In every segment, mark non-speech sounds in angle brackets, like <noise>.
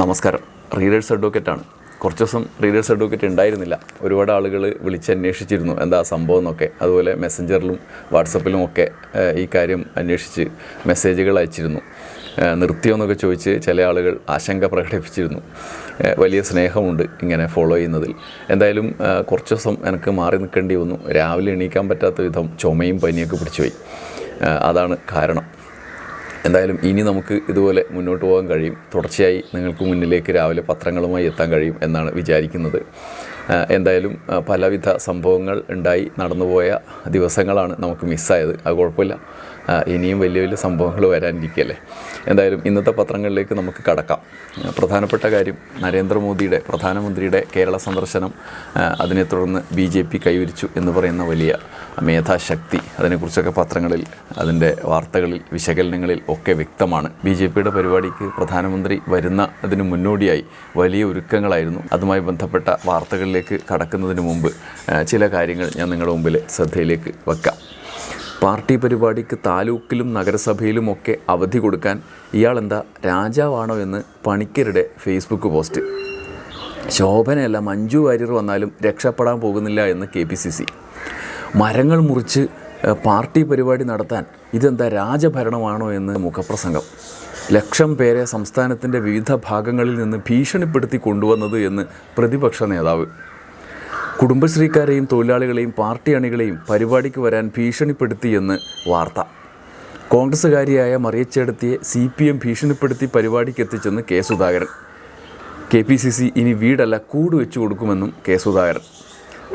നമസ്കാരം. റീഡേഴ്സ് അഡ്വക്കേറ്റാണ് കുറച്ച് ദിവസം റീഡേഴ്സ് അഡ്വക്കേറ്റ് ഉണ്ടായിരുന്നില്ല. ഒരുപാട് ആളുകൾ വിളിച്ച് അന്വേഷിച്ചിരുന്നു. എന്താ സംഭവം എന്നൊക്കെ. അതുപോലെ മെസ്സഞ്ചറിലും വാട്സപ്പിലും ഒക്കെ ഈ കാര്യം അന്വേഷിച്ച് മെസ്സേജുകൾ അയച്ചിരുന്നു. നിർത്തിയോന്നൊക്കെ ചോദിച്ച് ചില ആളുകൾ ആശങ്ക പ്രകടിപ്പിച്ചിരുന്നു. വലിയ സ്നേഹമുണ്ട് ഇങ്ങനെ ഫോളോ ചെയ്യുന്നതിൽ. എന്തായാലും കുറച്ച് ദിവസം എനിക്ക് മാറി നിൽക്കേണ്ടി വന്നു. രാവിലെ എണീക്കാൻ പറ്റാത്ത വിധം ചുമയും പനിയൊക്കെ പിടിച്ചുപോയി. അതാണ് കാരണം. എന്തായാലും ഇനി നമുക്ക് ഇതുപോലെ മുന്നോട്ട് പോകാൻ കഴിയും. തുടർച്ചയായി നിങ്ങൾക്ക് മുന്നിലേക്ക് രാവിലെ പത്രങ്ങളുമായി എത്താൻ കഴിയും എന്നാണ് വിചാരിക്കുന്നത്. എന്തായാലും പലവിധ സംഭവങ്ങൾ ഉണ്ടായി നടന്നുപോയ ദിവസങ്ങളാണ് നമുക്ക് മിസ്സായത്. അത് കുഴപ്പമില്ല. ഇനിയും വലിയ വലിയ സംഭവങ്ങൾ വരാനിരിക്കുകയല്ലേ എന്തായാലും ഇന്നത്തെ പത്രങ്ങളിലേക്ക് നമുക്ക് കടക്കാം. പ്രധാനപ്പെട്ട കാര്യം നരേന്ദ്രമോദിയുടെ പ്രധാനമന്ത്രിയുടെ കേരള സന്ദർശനം അതിനെ തുടർന്ന് ബി ജെ പി കൈവരിച്ചു എന്ന് പറയുന്ന വലിയ മേധാശക്തി. അതിനെക്കുറിച്ചൊക്കെ പത്രങ്ങളിൽ അതിന്റെ വാർത്തകളിൽ വിശകലനങ്ങളിൽ ഒക്കെ വ്യക്തമാണ്. ബി ജെ പിയുടെ പരിപാടിക്ക് പ്രധാനമന്ത്രി വരുന്ന അതിന് മുന്നോടിയായി വലിയ ഒരുക്കങ്ങളായിരുന്നു. അതുമായി ബന്ധപ്പെട്ട വാർത്തകളിലേക്ക് കടക്കുന്നതിന് മുമ്പ് ചില കാര്യങ്ങൾ ഞാൻ നിങ്ങളുടെ മുമ്പിൽ ശ്രദ്ധയിലേക്ക് വെക്കാം. പാർട്ടി പരിപാടിക്ക് താലൂക്കിലും നഗരസഭയിലും ഒക്കെ അവധി കൊടുക്കാൻ ഇയാൾ എന്താ രാജാവാണോ എന്ന് പണിക്കരുടെ ഫേസ്ബുക്ക് പോസ്റ്റ്. ശോഭനയല്ല മഞ്ജു വാര്യർ വന്നാലും രക്ഷപ്പെടാൻ പോകുന്നില്ല എന്ന് കെ പി സി സി. മരങ്ങൾ മുറിച്ച് പാർട്ടി പരിപാടി നടത്താൻ ഇതെന്താ രാജഭരണമാണോ എന്ന് മുഖപ്രസംഗം. ലക്ഷം പേരെ സംസ്ഥാനത്തിന്റെ വിവിധ ഭാഗങ്ങളിൽ നിന്ന് ഭീഷണിപ്പെടുത്തി കൊണ്ടുവന്നത് എന്ന് പ്രതിപക്ഷ നേതാവ് കുടുംബശ്രീക്കാരെയും തൊഴിലാളികളെയും പാർട്ടി അണികളെയും പരിപാടിക്ക് വരാൻ ഭീഷണിപ്പെടുത്തിയെന്ന് വാർത്ത. കോൺഗ്രസ്സുകാരിയായ മറിയച്ചേടത്തിയെ സി പി എം ഭീഷണിപ്പെടുത്തി പരിപാടിക്ക് എത്തിച്ചെന്ന് K Sudhakaran. K P C C ഇനി വീടല്ല കൂട് വെച്ചു കൊടുക്കുമെന്നും കെ സുധാകരൻ.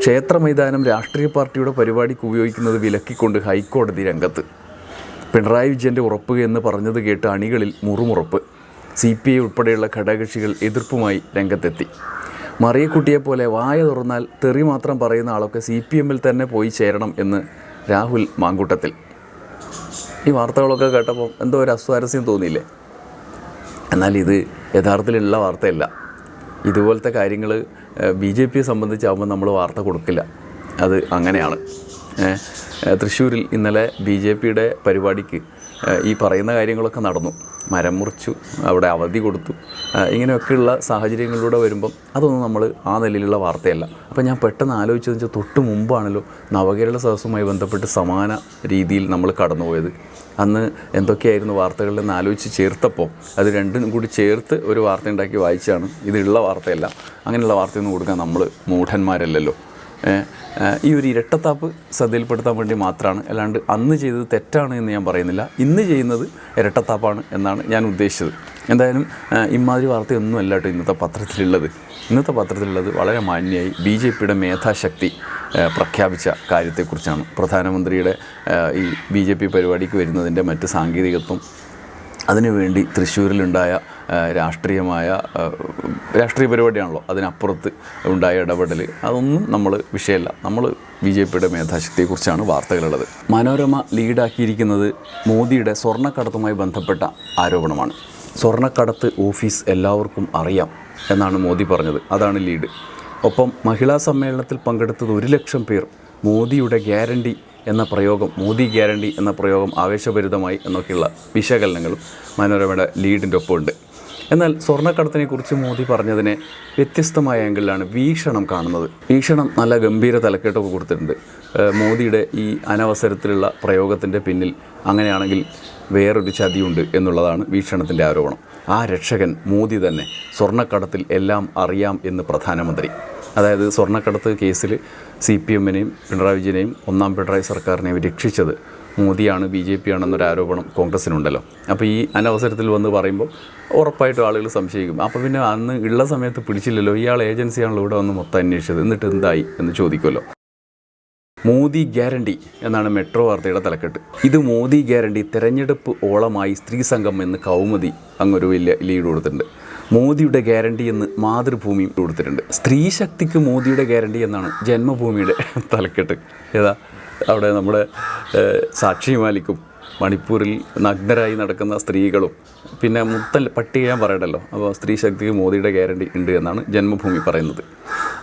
ക്ഷേത്ര മൈതാനം രാഷ്ട്രീയ പാർട്ടിയുടെ പരിപാടിക്ക് ഉപയോഗിക്കുന്നത് വിലക്കിക്കൊണ്ട് ഹൈക്കോടതി രംഗത്ത്. പിണറായി വിജയന്റെ ഉറപ്പ് എന്ന് പറഞ്ഞത് കേട്ട് അണികളിൽ മുറുമുറപ്പ്. സി പി ഐ ഉൾപ്പെടെയുള്ള ഘടകകക്ഷികൾ എതിർപ്പുമായി രംഗത്തെത്തി. മറിയക്കുട്ടിയെ പോലെ വായ തുറന്നാൽ തെറി മാത്രം പറയുന്ന ആളൊക്കെ സി പി എമ്മിൽ തന്നെ പോയി ചേരണം എന്ന് രാഹുൽ മാങ്കൂട്ടത്തിൽ. ഈ വാർത്തകളൊക്കെ കേട്ടപ്പോൾ എന്തോ ഒരു അസ്വാരസ്യം തോന്നിയില്ലേ? എന്നാൽ ഇത് യഥാർത്ഥത്തിലുള്ള വാർത്തയല്ല. ഇതുപോലത്തെ കാര്യങ്ങൾ ബി ജെ പിയെ സംബന്ധിച്ചാകുമ്പോൾ നമ്മൾ വാർത്ത കൊടുക്കില്ല. അത് അങ്ങനെയാണ്. തൃശ്ശൂരിൽ ഇന്നലെ ബി ജെ പിയുടെ പരിപാടിക്ക് ഈ പറയുന്ന കാര്യങ്ങളൊക്കെ നടന്നു. മരം മുറിച്ചു അവിടെ അവധി കൊടുത്തു. ഇങ്ങനെയൊക്കെയുള്ള സാഹചര്യങ്ങളിലൂടെ വരുമ്പം അതൊന്നും നമ്മൾ ആ നിലയിലുള്ള വാർത്തയല്ല. അപ്പോൾ ഞാൻ പെട്ടെന്ന് ആലോചിച്ചതെന്ന് വെച്ചാൽ തൊട്ട് മുമ്പാണല്ലോ നവകേരള സദസ്സുമായി ബന്ധപ്പെട്ട് സമാന രീതിയിൽ നമ്മൾ കടന്നുപോയത്. അന്ന് എന്തൊക്കെയായിരുന്നു വാർത്തകളിൽ നിന്ന് ആലോചിച്ച് ചേർത്തപ്പോൾ അത് രണ്ടും കൂടി ചേർത്ത് ഒരു വാർത്ത ഉണ്ടാക്കി വായിച്ചാണ് ഇതുള്ള വാർത്തയല്ല. അങ്ങനെയുള്ള വാർത്തയൊന്നും കൊടുക്കാൻ നമ്മൾ മൂഢന്മാരല്ലല്ലോ. ഈ ഒരു ഇരട്ടത്താപ്പ് ശ്രദ്ധയിൽപ്പെടുത്താൻ വേണ്ടി മാത്രമാണ്. അല്ലാണ്ട് അന്ന് ചെയ്തത് തെറ്റാണ് എന്ന് ഞാൻ പറയുന്നില്ല. ഇന്ന് ചെയ്യുന്നത് ഇരട്ടത്താപ്പാണ് എന്നാണ് ഞാൻ ഉദ്ദേശിച്ചത്. എന്തായാലും ഇമാതിരി വാർത്തയൊന്നും അല്ല കേട്ടോ ഇന്നത്തെ പത്രത്തിലുള്ളത്. ഇന്നത്തെ പത്രത്തിലുള്ളത് വളരെ മാന്യമായി ബി ജെ പിയുടെ മേധാശക്തി പ്രഖ്യാപിച്ച കാര്യത്തെക്കുറിച്ചാണ്. പ്രധാനമന്ത്രിയുടെ ഈ ബി ജെ പി പരിപാടിക്ക് വരുന്നതിന്റെ മറ്റ് സാങ്കേതികത്വം അതിനുവേണ്ടി തൃശ്ശൂരിലുണ്ടായ രാഷ്ട്രീയമായ രാഷ്ട്രീയ പരിപാടിയാണല്ലോ. അതിനപ്പുറത്ത് ഉണ്ടായ ഇടപെടൽ അതൊന്നും നമ്മൾ വിഷയമല്ല. നമ്മൾ ബി ജെ പിയുടെ മേധാശക്തിയെക്കുറിച്ചാണ് വാർത്തകളുള്ളത്. മനോരമ ലീഡാക്കിയിരിക്കുന്നത് മോദിയുടെ സ്വർണക്കടത്തുമായി ബന്ധപ്പെട്ട ആരോപണമാണ്. സ്വർണക്കടത്ത് ഓഫീസ് എല്ലാവർക്കും അറിയാം എന്നാണ് മോദി പറഞ്ഞത്. അതാണ് ലീഡ്. ഒപ്പം മഹിളാ സമ്മേളനത്തിൽ പങ്കെടുത്തത് ഒരു ലക്ഷം പേർ. മോദിയുടെ ഗ്യാരണ്ടി എന്ന പ്രയോഗം മോദി ഗ്യാരണ്ടി എന്ന പ്രയോഗം ആവേശഭരിതമായി എന്നൊക്കെയുള്ള വിശകലനങ്ങളും മനോരമയുടെ ലീഡിന്റെ ഒപ്പമുണ്ട്. എന്നാൽ സ്വർണക്കടത്തിനെക്കുറിച്ച് മോദി പറഞ്ഞതിനെ വ്യത്യസ്തമായ ആംഗിളിലാണ് വീക്ഷണം കാണുന്നത്. വീക്ഷണം നല്ല ഗംഭീര തലക്കെട്ടൊക്കെ കൊടുത്തിട്ടുണ്ട്. മോദിയുടെ ഈ അനവസരത്തിലുള്ള പ്രയോഗത്തിന്റെ പിന്നിൽ അങ്ങനെയാണെങ്കിൽ വേറൊരു ചതിയുണ്ട് എന്നുള്ളതാണ് വീക്ഷണത്തിന്റെ ആരോപണം. ആ രക്ഷകൻ മോദി തന്നെ സ്വർണക്കടത്തിൽ എല്ലാം അറിയാം എന്ന് പ്രധാനമന്ത്രി. അതായത് സ്വർണക്കടത്ത് കേസിൽ സി പി എമ്മിനെയും പിണറായി വിജയനെയും ഒന്നാം പിണറായി സർക്കാരിനെയും രക്ഷിച്ചത് മോദിയാണ് ബി ജെ പി ആണെന്നൊരു ആരോപണം കോൺഗ്രസ്സിനുണ്ടല്ലോ അപ്പോൾ ഈ അനവസരത്തിൽ വന്ന് പറയുമ്പോൾ ഉറപ്പായിട്ടും ആളുകൾ സംശയിക്കും. അപ്പോൾ പിന്നെ അന്ന് ഉള്ള സമയത്ത് പിടിച്ചില്ലല്ലോ ഇയാൾ ഏജൻസിയാണല്ലോ ഇവിടെ വന്ന് മൊത്തം അന്വേഷിച്ചത്. എന്നിട്ട് എന്തായി എന്ന് ചോദിക്കുമല്ലോ. മോദി ഗ്യാരണ്ടി എന്നാണ് മെട്രോ വാർത്തയുടെ തലക്കെട്ട്. ഇത് മോദി ഗ്യാരണ്ടി തെരഞ്ഞെടുപ്പ് ഓളമായി സ്ത്രീ സംഘം എന്ന് കൗമുദി അങ്ങൊരു വലിയ ലീഡ് കൊടുത്തിട്ടുണ്ട്. മോദിയുടെ ഗ്യാരണ്ടി എന്ന് മാതൃഭൂമി കൊടുത്തിട്ടുണ്ട്. സ്ത്രീ ശക്തിക്ക് മോദിയുടെ ഗ്യാരണ്ടി എന്നാണ് ജന്മഭൂമിയുടെ തലക്കെട്ട്. ഏതാ? അവിടെ നമ്മുടെ സാക്ഷി മാലിക്കും മണിപ്പൂരിൽ നഗ്നരായി നടക്കുന്ന സ്ത്രീകളും പിന്നെ മുത്തൽ പട്ടിക ഞാൻ പറയണ്ടല്ലോ അപ്പോൾ സ്ത്രീ ശക്തിക്ക് മോദിയുടെ ഗ്യാരണ്ടി ഉണ്ട് എന്നാണ് ജന്മഭൂമി പറയുന്നത്.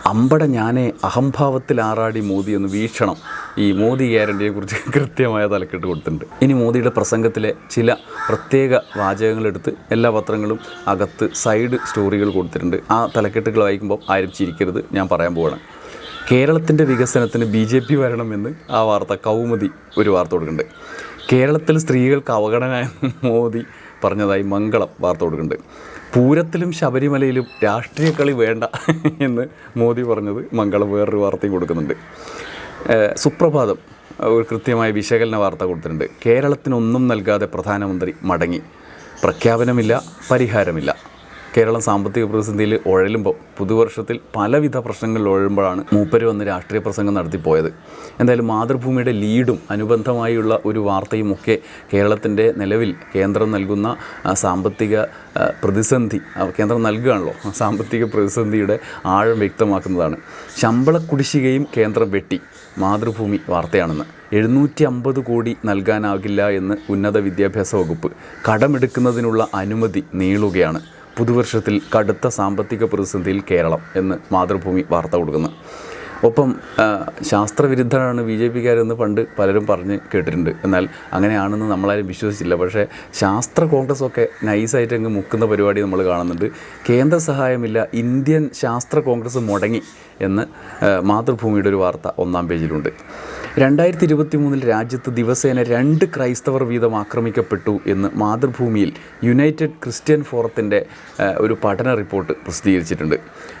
അമ്പട ഞാനെ അഹംഭാവത്തിൽ ആറാടി മോദി എന്ന് വീക്ഷണം. ഈ മോദി ഗ്യാരണ്ടിയെ കുറിച്ച് <laughs> കൃത്യമായ തലക്കെട്ട് കൊടുത്തിട്ടുണ്ട്. ഇനി മോദിയുടെ പ്രസംഗത്തിലെ ചില പ്രത്യേക വാചകങ്ങളെടുത്ത് എല്ലാ പത്രങ്ങളും അകത്ത് സൈഡ് സ്റ്റോറികൾ കൊടുത്തിട്ടുണ്ട്. ആ തലക്കെട്ടുകൾ വായിക്കുമ്പോൾ ആരും ചിരിക്കരുത് ഞാൻ പറയാൻ പോവാണ്. കേരളത്തിന്റെ വികസനത്തിന് ബി ജെ പി വരണമെന്ന് ആ വാർത്ത കൗമുദി ഒരു വാർത്ത കൊടുക്കുന്നുണ്ട്. കേരളത്തിൽ സ്ത്രീകൾക്ക് അവഗണന <laughs> മോദി പറഞ്ഞതായി മംഗളം വാർത്ത കൊടുക്കുന്നുണ്ട്. പൂരത്തിലും ശബരിമലയിലും രാഷ്ട്രീയ കളി വേണ്ട <laughs> എന്ന് മോദി പറഞ്ഞത് മംഗളം വേറൊരു വാർത്തയും കൊടുക്കുന്നുണ്ട്. സുപ്രഭാതം. ഒരു കൃത്യമായ വിശകലന വാർത്ത കൊടുത്തിട്ടുണ്ട്. കേരളത്തിനൊന്നും നൽകാതെ പ്രധാനമന്ത്രി മടങ്ങി. പ്രഖ്യാപനമില്ല പരിഹാരമില്ല. കേരളം സാമ്പത്തിക പ്രതിസന്ധിയിൽ ഉഴലുമ്പോൾ പുതുവർഷത്തിൽ പലവിധ പ്രശ്നങ്ങളിൽ ഉഴലുമ്പോഴാണ് മൂപ്പര് വന്ന് രാഷ്ട്രീയ പ്രസംഗം നടത്തിപ്പോയത്. എന്തായാലും മാതൃഭൂമിയുടെ ലീഡും അനുബന്ധമായുള്ള ഒരു വാർത്തയും ഒക്കെ കേരളത്തിന്റെ നിലവിൽ കേന്ദ്രം നൽകുന്ന സാമ്പത്തിക പ്രതിസന്ധി കേന്ദ്രം നൽകുകയാണല്ലോ സാമ്പത്തിക പ്രതിസന്ധിയുടെ ആഴം വ്യക്തമാക്കുന്നതാണ്. ശമ്പള കുടിശ്ശികയും കേന്ദ്രം വെട്ടി. മാതൃഭൂമി വാർത്തയാണെന്ന്. എഴുന്നൂറ്റി അമ്പത് കോടി നൽകാനാകില്ല എന്ന് ഉന്നത വിദ്യാഭ്യാസ വകുപ്പ് കടമെടുക്കുന്നതിനുള്ള അനുമതി നീളുകയാണ്. പുതുവർഷത്തിൽ കടുത്ത സാമ്പത്തിക പ്രതിസന്ധിയിൽ കേരളം എന്ന് മാതൃഭൂമി വാർത്ത കൊടുക്കുന്നു. ഒപ്പം ശാസ്ത്രവിരുദ്ധരാണ് ബി ജെ പിക്കാരെന്ന് പണ്ട് പലരും പറഞ്ഞ് കേട്ടിട്ടുണ്ട്. എന്നാൽ അങ്ങനെയാണെന്ന് നമ്മളാരും വിശ്വസിച്ചില്ല. പക്ഷേ ശാസ്ത്ര കോൺഗ്രസ് ഒക്കെ നൈസായിട്ട് അങ്ങ് മുക്കുന്ന പരിപാടി നമ്മൾ കാണുന്നുണ്ട്. കേന്ദ്ര സഹായമില്ല ഇന്ത്യൻ ശാസ്ത്ര കോൺഗ്രസ് മുടങ്ങി എന്ന് മാതൃഭൂമിയുടെ ഒരു വാർത്ത ഒന്നാം പേജിലുണ്ട്. രണ്ടായിരത്തി ഇരുപത്തി മൂന്നിൽ രാജ്യത്ത് ദിവസേന രണ്ട് ക്രൈസ്തവർ വീതം ആക്രമിക്കപ്പെട്ടു എന്ന് മാതൃഭൂമിയിൽ യുണൈറ്റഡ് ക്രിസ്ത്യൻ ഫോറത്തിന്റെ ഒരു പഠന റിപ്പോർട്ട് പ്രസിദ്ധീകരിച്ചിട്ടുണ്ട്.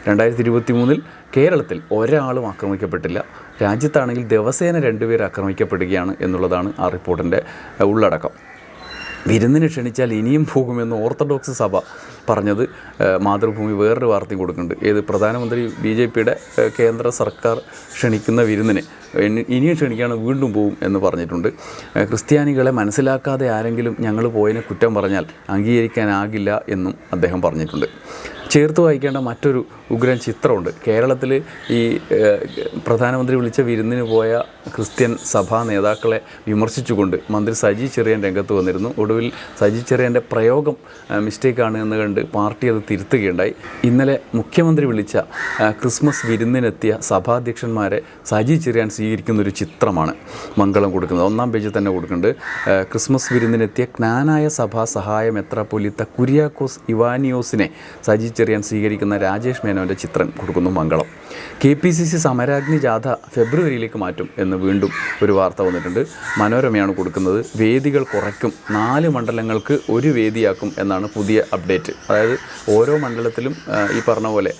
രണ്ടായിരത്തി ഇരുപത്തി മൂന്നിൽ കേരളത്തിൽ ഒരാളും ആക്രമിക്കപ്പെട്ടില്ല. രാജ്യത്താണെങ്കിൽ ദിവസേന രണ്ടുപേർ ആക്രമിക്കപ്പെടുകയാണ് എന്നുള്ളതാണ് ആ റിപ്പോർട്ടിന്റെ ഉള്ളടക്കം. വിരുന്നിന് ക്ഷണിച്ചാൽ ഇനിയും പോകുമെന്ന് ഓർത്തഡോക്സ് സഭ പറഞ്ഞത് മാതൃഭൂമി വേറൊരു വാർത്തയും കൊടുക്കുന്നുണ്ട്. ഏത് പ്രധാനമന്ത്രി ബി ജെ പിയുടെ കേന്ദ്ര സർക്കാർ ക്ഷണിക്കുന്ന വിരുന്നിന് ഇനി- ഇനിയും ക്ഷണിക്കുകയാണ് വീണ്ടും പോവും എന്ന് പറഞ്ഞിട്ടുണ്ട്. ക്രിസ്ത്യാനികളെ മനസ്സിലാക്കാതെ ആരെങ്കിലും ഞങ്ങൾ പോയതിനെ കുറ്റം പറഞ്ഞാൽ അംഗീകരിക്കാനാകില്ല എന്നും അദ്ദേഹം പറഞ്ഞിട്ടുണ്ട്. ചേർത്ത് വായിക്കേണ്ട മറ്റൊരു ഉഗ്രൻ ചിത്രമുണ്ട്. കേരളത്തിൽ ഈ പ്രധാനമന്ത്രി വിളിച്ച വിരുന്നിന് പോയ ക്രിസ്ത്യൻ സഭാ നേതാക്കളെ വിമർശിച്ചുകൊണ്ട് മന്ത്രി സജി ചെറിയൻ രംഗത്ത് വന്നിരുന്നു. ഒടുവിൽ സജി ചെറിയന്റെ പ്രയോഗം മിസ്റ്റേക്കാണ് എന്ന് കണ്ട് പാർട്ടി അത് തിരുത്തുകയുണ്ടായി. ഇന്നലെ മുഖ്യമന്ത്രി വിളിച്ച ക്രിസ്മസ് വിരുന്നിനെത്തിയ സഭാധ്യക്ഷന്മാരെ സജി ചെറിയാൻ സ്വീകരിക്കുന്ന ഒരു ചിത്രമാണ് മംഗളം കൊടുക്കുന്നത്. ഒന്നാം പേജിൽ തന്നെ കൊടുക്കുന്നുണ്ട്. ക്രിസ്മസ് വിരുന്നിനെത്തിയ ജ്ഞാനായ സഭാ സഹായ മെത്രാപ്പൊലിത്ത കുര്യാക്കോസ് ഇവാനിയോസിനെ സജി ചെറിയാൻ സ്വീകരിക്കുന്ന രാജേഷ് മേനോന്റെ ചിത്രം കൊടുക്കുന്നു Mangalam. K P C C Samaragni ജാഥ ഫെബ്രുവരിയിലേക്ക് മാറ്റും എന്ന് വീണ്ടും ഒരു വാർത്ത വന്നിട്ടുണ്ട്. മനോരമയാണ് കൊടുക്കുന്നത്. വേദികൾ കുറയ്ക്കും. നാല് മണ്ഡലങ്ങൾക്ക് ഒരു വേദിയാക്കും എന്നാണ് പുതിയ അപ്ഡേറ്റ്. അതായത് ഓരോ മണ്ഡലത്തിലും ഈ പറഞ്ഞ പോലെ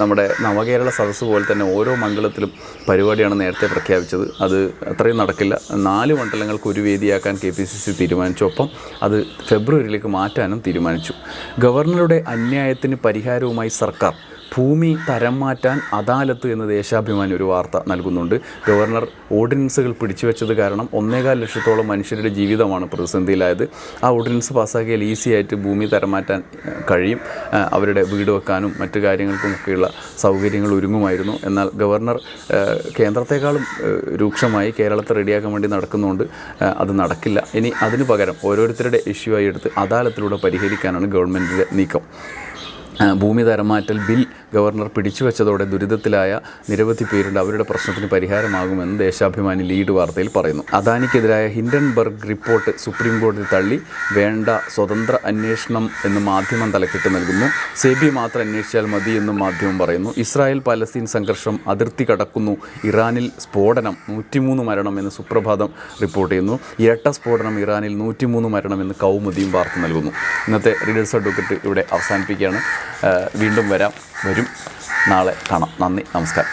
നമ്മുടെ നവകേരള സദസ്സ് പോലെ തന്നെ ഓരോ മണ്ഡലത്തിലും പരിപാടിയാണ് നേരത്തെ പ്രഖ്യാപിച്ചത്. അത് അത്രയും നടക്കില്ല. നാല് മണ്ഡലങ്ങൾക്ക് ഒരു വേദിയാക്കാൻ കെ പി സി സി തീരുമാനിച്ചു. ഒപ്പം അത് ഫെബ്രുവരിയിലേക്ക് മാറ്റാനും തീരുമാനിച്ചു. ഗവർണറുടെ അന്യായത്തിന് പരിഹാരവുമായി സർക്കാർ ഭൂമി തരം മാറ്റാൻ അദാലത്ത് എന്ന് ദേശാഭിമാനി ഒരു വാർത്ത നൽകുന്നുണ്ട്. ഗവർണർ ഓർഡിനൻസുകൾ പിടിച്ചുവെച്ചത് കാരണം ഒന്നേകാൽ ലക്ഷത്തോളം മനുഷ്യരുടെ ജീവിതമാണ് പ്രതിസന്ധിയിലായത്. ആ ഓർഡിനൻസ് പാസ്സാക്കിയാൽ ഈസി ആയിട്ട് ഭൂമി തരം മാറ്റാൻ കഴിയും. അവരുടെ വീട് വെക്കാനും മറ്റു കാര്യങ്ങൾക്കുമൊക്കെയുള്ള സൗകര്യങ്ങൾ ഒരുങ്ങുമായിരുന്നു. എന്നാൽ ഗവർണർ കേന്ദ്രത്തെക്കാളും രൂക്ഷമായി കേരളത്തെ റെഡിയാക്കാൻ വേണ്ടി നടക്കുന്നുണ്ട്. അത് നടക്കില്ല. ഇനി അതിനു പകരം ഓരോരുത്തരുടെ ഇഷ്യൂ ആയി എടുത്ത് അദാലത്തിലൂടെ പരിഹരിക്കാനാണ് ഗവൺമെന്റിന്റെ നീക്കം. ഭൂമി തരമാറ്റൽ ബിൽ ഗവർണർ പിടിച്ചുവെച്ചതോടെ ദുരിതത്തിലായ നിരവധി പേരുണ്ട്. അവരുടെ പ്രശ്നത്തിന് പരിഹാരമാകുമെന്ന് ദേശാഭിമാനി ലീഡ് വാർത്തയിൽ പറയുന്നു. അദാനിക്കെതിരായ ഹിൻഡൻബർഗ് റിപ്പോർട്ട് സുപ്രീം കോടതി തള്ളി. വേണ്ട സ്വതന്ത്ര അന്വേഷണം എന്ന് മാധ്യമം തലക്കെട്ട് നൽകുന്നു. സെബി മാത്രം അന്വേഷിച്ചാൽ മതി എന്നും മാധ്യമം പറയുന്നു. ഇസ്രായേൽ പലസ്തീൻ സംഘർഷം അതിർത്തി കടക്കുന്നു. ഇറാനിൽ സ്ഫോടനം നൂറ്റിമൂന്ന് മരണം എന്ന് സുപ്രഭാതം റിപ്പോർട്ട് ചെയ്യുന്നു. ഇരട്ട സ്ഫോടനം ഇറാനിൽ നൂറ്റിമൂന്ന് മരണം എന്ന് കൗമുദിയും വാർത്ത നൽകുന്നു. ഇന്നത്തെ റീഡേഴ്സ് അഡ്വക്കറ്റ് ഇവിടെ അവസാനിപ്പിക്കുകയാണ്. വീണ്ടും വരാം. വരും. നാളെ കാണാം. നന്ദി. നമസ്കാരം.